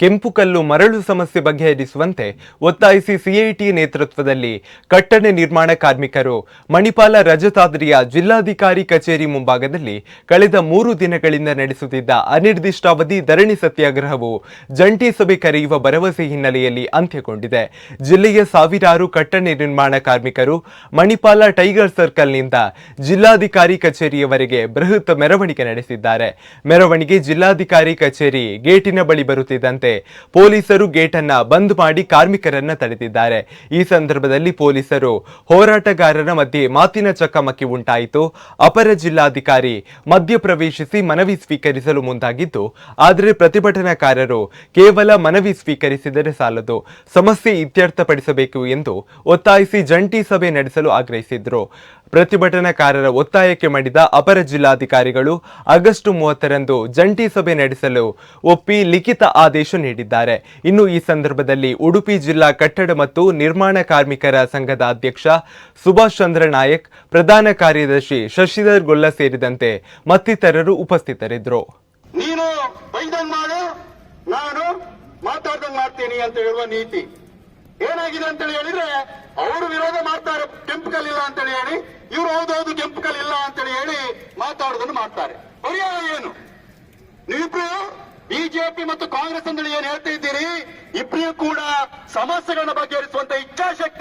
ಕೆಂಪುಕಲ್ಲು ಮರಳು ಸಮಸ್ಯೆ ಬಗೆಹರಿಸುವಂತೆ ಒತ್ತಾಯಿಸಿ ಸಿಐಟಿ ನೇತೃತ್ವದಲ್ಲಿ ಕಟ್ಟಡ ನಿರ್ಮಾಣ ಕಾರ್ಮಿಕರು ಮಣಿಪಾಲ ರಜತಾದ್ರಿಯ ಜಿಲ್ಲಾಧಿಕಾರಿ ಕಚೇರಿ ಮುಂಭಾಗದಲ್ಲಿ ಕಳೆದ ಮೂರು ದಿನಗಳಿಂದ ನಡೆಸುತ್ತಿದ್ದ ಅನಿರ್ದಿಷ್ಟಾವಧಿ ಧರಣಿ ಸತ್ಯಾಗ್ರಹವು ಜಂಟಿ ಸಭೆ ಕರೆಯುವ ಭರವಸೆ ಹಿನ್ನೆಲೆಯಲ್ಲಿ ಅಂತ್ಯಗೊಂಡಿದೆ. ಜಿಲ್ಲೆಯ ಸಾವಿರಾರು ಕಟ್ಟಡ ನಿರ್ಮಾಣ ಕಾರ್ಮಿಕರು ಮಣಿಪಾಲ ಟೈಗರ್ ಸರ್ಕಲ್ನಿಂದ ಜಿಲ್ಲಾಧಿಕಾರಿ ಕಚೇರಿಯವರೆಗೆ ಬೃಹತ್ ಮೆರವಣಿಗೆ ನಡೆಸಿದ್ದಾರೆ. ಮೆರವಣಿಗೆ ಜಿಲ್ಲಾಧಿಕಾರಿ ಕಚೇರಿ ಗೇಟಿನ ಬಳಿ ಬರುತ್ತಿದ್ದಂತೆ ಪೊಲೀಸರು ಗೇಟ್ ಅನ್ನ ಬಂದ್ ಮಾಡಿ ಕಾರ್ಮಿಕರನ್ನ ತಡೆದಿದ್ದಾರೆ. ಈ ಸಂದರ್ಭದಲ್ಲಿ ಪೊಲೀಸರು ಹೋರಾಟಗಾರರ ಮಧ್ಯೆ ಮಾತಿನ ಚಕಮಕಿ ಉಂಟಾಯಿತು. ಅಪರ ಜಿಲ್ಲಾಧಿಕಾರಿ ಮಧ್ಯಪ್ರವೇಶಿಸಿ ಮನವಿ ಸ್ವೀಕರಿಸಲು ಮುಂದಾಗಿದ್ದು, ಆದರೆ ಪ್ರತಿಭಟನಾಕಾರರು ಕೇವಲ ಮನವಿ ಸ್ವೀಕರಿಸಿದರೆ ಸಾಲದು. ಸಮಸ್ಯೆ ಇತ್ಯರ್ಥಪಡಿಸಬೇಕು ಎಂದು ಒತ್ತಾಯಿಸಿ ಜಂಟಿ ಸಭೆ ನಡೆಸಲು ಆಗ್ರಹಿಸಿದ್ರು. ಪ್ರತಿಭಟನಾಕಾರರ ಒತ್ತಾಯಕ್ಕೆ ಮಾಡಿದ ಅಪರ ಜಿಲ್ಲಾಧಿಕಾರಿಗಳು ಆಗಸ್ಟ್ ಮೂವತ್ತರಂದು ಜಂಟಿ ಸಭೆ ನಡೆಸಲು ಒಪ್ಪಿ ಲಿಖಿತ ಆದೇಶ ನೀಡಿದ್ದಾರೆ. ಇನ್ನು ಈ ಸಂದರ್ಭದಲ್ಲಿ ಉಡುಪಿ ಜಿಲ್ಲಾ ಕಟ್ಟಡ ಮತ್ತು ನಿರ್ಮಾಣ ಕಾರ್ಮಿಕರ ಸಂಘದ ಅಧ್ಯಕ್ಷ ಸುಭಾಷ್ ಚಂದ್ರ ನಾಯಕ್, ಪ್ರಧಾನ ಕಾರ್ಯದರ್ಶಿ ಶಶಿಧರ್ ಗೊಲ್ಲ ಸೇರಿದಂತೆ ಮತ್ತಿತರರು ಉಪಸ್ಥಿತರಿದ್ದರು. ನೀನು ಮಾತಾಡ್ದಂಗ್ ಮಾಡ್ತೀನಿ ಅಂತ ಹೇಳುವ ನೀತಿ. ಏನಾಗಿದೆ ಅಂತೇಳಿ ಹೇಳಿದ್ರೆ, ಅವರು ವಿರೋಧ ಮಾಡ್ತಾರೆ, ಕೆಂಪು ಕಲ್ಲಿಲ್ಲ ಅಂತೇಳಿ ಹೇಳಿ. ಇವರು ಹೌದೌದು ಕೆಂಪು ಇಲ್ಲ ಅಂತ ಹೇಳಿ ಮಾತಾಡೋದನ್ನು ಮಾಡ್ತಾರೆ. ಪರಿಹಾರ ಏನು? ನೀವಿಬ್ರು ಬಿಜೆಪಿ ಮತ್ತು ಕಾಂಗ್ರೆಸ್ ಏನ್ ಹೇಳ್ತಾ ಇದ್ದೀರಿ? ಇಬ್ಬರಿಗೂ ಕೂಡ ಸಮಸ್ಯೆಗಳನ್ನ ಬಗೆಹರಿಸುವಂತ ಇಚ್ಛಾಶಕ್ತಿ